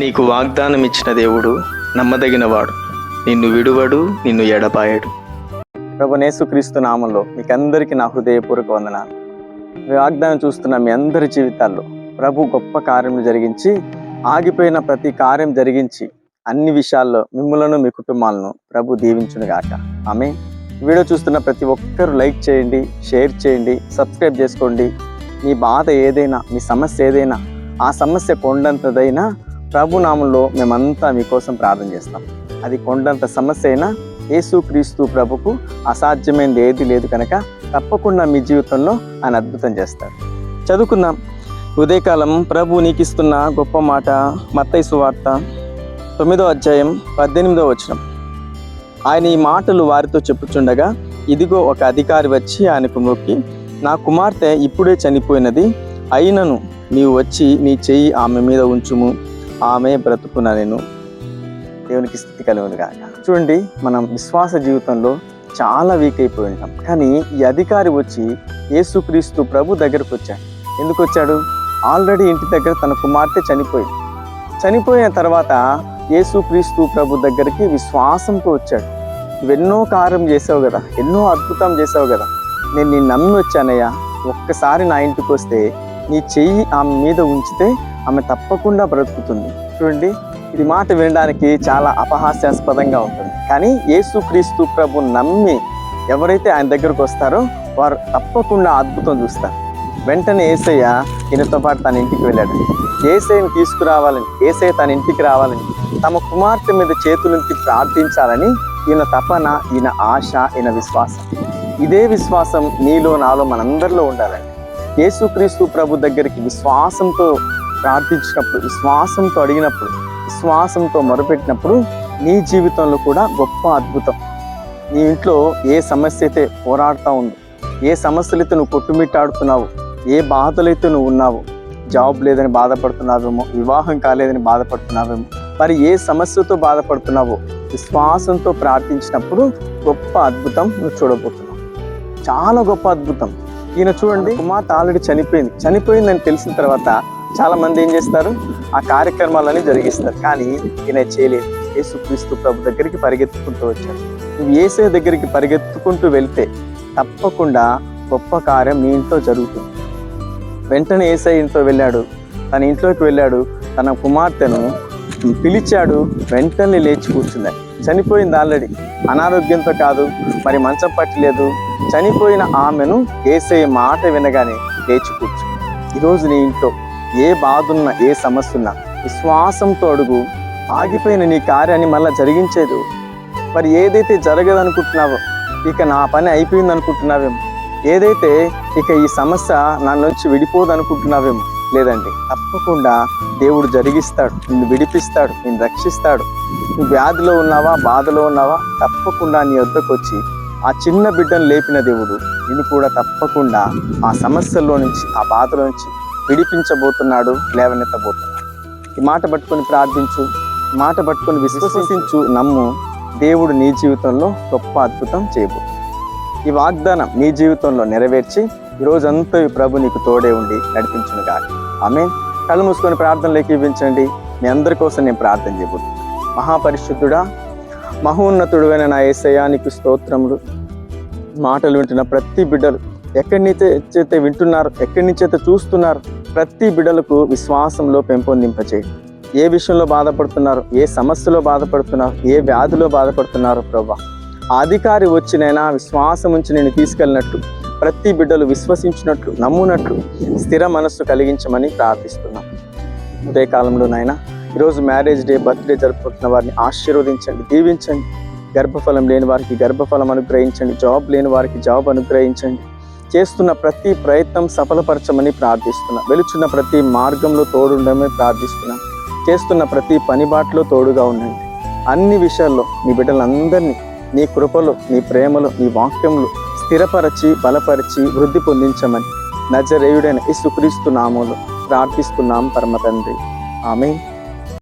నీకు వాగ్దానం ఇచ్చిన దేవుడు నమ్మదగినవాడు. నిన్ను విడువడు నిన్ను ఎడపాయడు ప్రభునేసు క్రీస్తు నామంలో మీకు అందరికీ నా హృదయపూర్వక వందనాలు. మీ వాగ్దానం చూస్తున్న మీ అందరి జీవితాల్లో ప్రభు గొప్ప కార్యం జరిగించి ఆగిపోయిన ప్రతి కార్యం జరిగించి అన్ని విషయాల్లో మిమ్మలను మీ కుటుంబాలను ప్రభు దీవించును గాక. ఆమె వీడియో చూస్తున్న ప్రతి ఒక్కరూ లైక్ చేయండి షేర్ చేయండి సబ్స్క్రైబ్ చేసుకోండి. మీ బాధ ఏదైనా మీ సమస్య ఏదైనా ఆ సమస్య కొండంతదైనా ప్రభు నామంలో మేమంతా మీకోసం ప్రార్థన చేస్తాం. అది కొండంత సమస్య అయినా యేసుక్రీస్తు ప్రభుకు అసాధ్యమైనది ఏది లేదు కనుక తప్పకుండా మీ జీవితంలో ఆయన అద్భుతం చేస్తారు. చదువుకుందాం. ఉదయకాలం ప్రభు నీకు ఇస్తున్న గొప్ప మాట మత్తైసు వార్త తొమ్మిదో అధ్యాయం పద్దెనిమిదో వచనం. ఆయన ఈ మాటలు వారితో చెప్పుచుండగా ఇదిగో ఒక అధికారి వచ్చి ఆయనకు మొక్కి నా కుమార్తె ఇప్పుడే చనిపోయినది అయినను నీవు వచ్చి నీ చెయ్యి ఆమె మీద ఉంచుము. ఆమె బ్రతుకున నేను దేవునికి స్థితి కలుగును కాక చూడండి మనం విశ్వాస జీవితంలో చాలా వీక్ అయిపోయి ఉంటాం. కానీ ఈ అధికారి వచ్చి యేసుక్రీస్తు ప్రభు దగ్గరకు వచ్చాడు. ఎందుకు వచ్చాడు? ఆల్రెడీ ఇంటి దగ్గర తన కుమార్తె చనిపోయింది. చనిపోయిన తర్వాత యేసుక్రీస్తు ప్రభు దగ్గరికి విశ్వాసంతో వచ్చాడు. నువ్వెన్నో కార్యం చేసావు కదా ఎన్నో అద్భుతం చేసావు కదా. నేను నీ నమ్మి వచ్చానయ్యా. ఒక్కసారి నా ఇంటికి వస్తే నీ చెయ్యి ఆమె మీద ఉంచితే ఆమె తప్పకుండా బ్రతుకుతుంది. చూడండి ఇది మాట వినడానికి చాలా అపహాస్యాస్పదంగా ఉంటుంది. కానీ యేసుక్రీస్తు ప్రభు నమ్మి ఎవరైతే ఆయన దగ్గరకు వస్తారో వారు తప్పకుండా అద్భుతం చూస్తారు. వెంటనే ఏసయ్య ఈయనతో పాటు తన ఇంటికి వెళ్ళాడు. ఏసైని తీసుకురావాలని ఏసయ్య తన ఇంటికి రావాలని తమ కుమార్తె మీద చేతులుంచి ప్రార్థించాలని ఈయన తపన ఈయన ఆశ ఈయన విశ్వాసం. ఇదే విశ్వాసం నీలో నాలో మనందరిలో ఉండాలండి యేసుక్రీస్తు ప్రభు దగ్గరికి విశ్వాసంతో ప్రార్థించినప్పుడు విశ్వాసంతో అడిగినప్పుడు విశ్వాసంతో మొరపెట్టినప్పుడు నీ జీవితంలో కూడా గొప్ప అద్భుతం. నీ ఇంట్లో ఏ సమస్య అయితే పోరాడుతూ ఉందో ఏ సమస్యలైతే నువ్వు కొట్టుమిట్టాడుతున్నావు ఏ బాధలైతే నువ్వు ఉన్నావు జాబ్ లేదని బాధపడుతున్నావేమో వివాహం కాలేదని బాధపడుతున్నావేమో మరి ఏ సమస్యతో బాధపడుతున్నావో విశ్వాసంతో ప్రార్థించినప్పుడు గొప్ప అద్భుతం నువ్వు చూడబోతున్నావు. చాలా గొప్ప అద్భుతం. ఈయన చూడండి కుమార్తె ఆల్రెడీ చనిపోయింది. చనిపోయిందని తెలిసిన తర్వాత చాలా మంది ఏం చేస్తారు? ఆ కార్యక్రమాలని జరిగిస్తారు. కానీ ఈయన చేయలేదు. యేసుక్రీస్తు ప్రభు దగ్గరికి పరిగెత్తుకుంటూ వచ్చాడు. నువ్వు ఏసే దగ్గరికి పరిగెత్తుకుంటూ వెళ్తే తప్పకుండా గొప్ప కార్యం మీ ఇంట్లో జరుగుతుంది. వెంటనే ఏసై ఇంట్లో వెళ్ళాడు. తన ఇంట్లోకి వెళ్ళాడు. తన కుమార్తెను పిలిచాడు. వెంటనే లేచి కూర్చున్నాడు చనిపోయింది ఆల్రెడీ. అనారోగ్యంతో కాదు మరి మంచం పట్టలేదు చనిపోయిన ఆమెను ఏసే మాట వినగానే లేచి కూర్చు ఈరోజు నీ ఇంట్లో ఏ బాధ ఉన్నా ఏ సమస్య ఉన్నా విశ్వాసంతో అడుగు. ఆగిపోయిన నీ కార్యాన్ని మళ్ళీ జరిగించేదు. మరి ఏదైతే జరగదనుకుంటున్నావో ఇక నా పని అయిపోయింది అనుకుంటున్నావేమో ఏదైతే ఇక ఈ సమస్య నా నుంచి విడిపోదు అనుకుంటున్నావేమో లేదండి తప్పకుండా దేవుడు జరిగిస్తాడు నిన్ను విడిపిస్తాడు నిన్ను రక్షిస్తాడు. నువ్వు వ్యాధిలో ఉన్నావా బాధలో ఉన్నావా తప్పకుండా నీ వద్దకు వచ్చి ఆ చిన్న బిడ్డను లేపిన దేవుడు నిన్ను కూడా తప్పకుండా ఆ సమస్యల్లో నుంచి ఆ బాధలో నుంచి విడిపించబోతున్నాడు లేవనెత్తబోతున్నాడు. ఈ మాట పట్టుకొని ప్రార్థించు మాట పట్టుకొని విశ్వసించు నమ్ము దేవుడు నీ జీవితంలో గొప్ప అద్భుతం చేయబోతుంది ఈ వాగ్దానం నీ జీవితంలో నెరవేర్చి ఈరోజంతా రోజంతా ఈ ప్రభు నీకు తోడే ఉండి నడిపించును కాదు ఆమె కళ్ళు మూసుకొని ప్రార్థనలు ఏకీవించండి మీ అందరి కోసం నేను ప్రార్థన చేయబోతున్నాను మహాపరిశుద్ధుడా మహోన్నతుడువైన నా ఏసయానికి స్తోత్రములు. మాటలు వింటున్న ప్రతి బిడ్డలు ఎక్కడి నుంచి అయితే వింటున్నారు ఎక్కడి నుంచి అయితే చూస్తున్నారు ప్రతి బిడ్డలకు విశ్వాసంలో పెంపొందింపచేయండి ఏ విషయంలో బాధపడుతున్నారు ఏ సమస్యలో బాధపడుతున్నారు ఏ వ్యాధిలో బాధపడుతున్నారు ప్రభా అధికారి వచ్చినైనా విశ్వాసం ఉంచి నేను తీసుకెళ్ళినట్టు ప్రతి బిడ్డలు విశ్వసించినట్లు నమ్మునట్లు స్థిర మనస్సు కలిగించమని ప్రార్థిస్తున్నాం. ఉదయకాలంలో నాయన ఈరోజు మ్యారేజ్ డే బర్త్డే జరుపుకుంటున్న వారిని ఆశీర్వదించండి దీవించండి. గర్భఫలం లేని వారికి గర్భఫలం అనుగ్రహించండి జాబ్ లేని వారికి జాబ్ అనుగ్రహించండి. చేస్తున్న ప్రతి ప్రయత్నం సఫలపరచమని ప్రార్థిస్తున్నా. వెలుచున్న ప్రతి మార్గంలో తోడుండమని ప్రార్థిస్తున్నా. చేస్తున్న ప్రతి పనిబాట్లో తోడుగా ఉండండి. అన్ని విషయాల్లో మీ బిడ్డలందరినీ నీ కృపలో నీ ప్రేమలో నీ వాక్యంలో స్థిరపరచి బలపరిచి వృద్ధి పొందించమని నజరేయుడైన యేసుక్రీస్తు నామంలో ప్రార్థిస్తున్నాం పరమ తండ్రి ఆమె